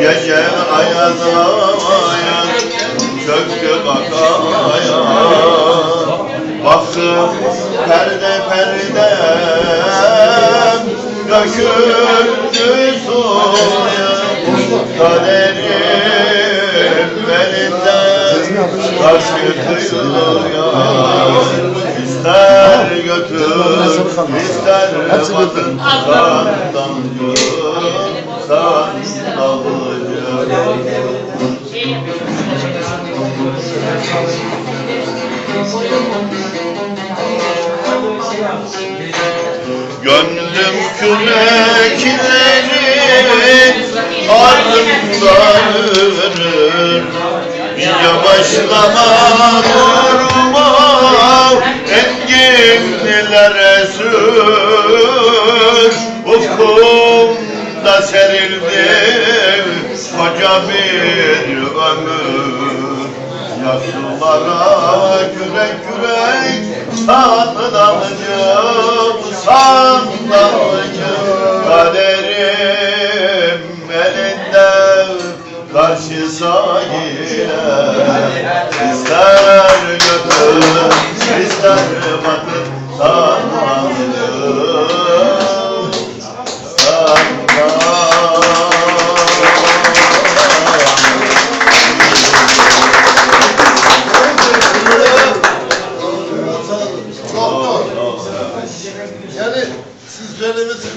Gece ayaz ayaz Çöktü kakaya Baktım perde perde Döküldü suya Kaderim elinden Taşıtıyor ya İster götür ister batın Sandalcı Sandalcı Gönlüm kürekleri ardından ölür Yavaşlama durma enginlere sür. Ufkumda serildi koca bir ömür Yaşlılara kürek kürek Tatlanacağım Sanlanacağım Kaderim elinde Karşısa gider İster götür ister batır Tanrı Yani siz söylemesiniz.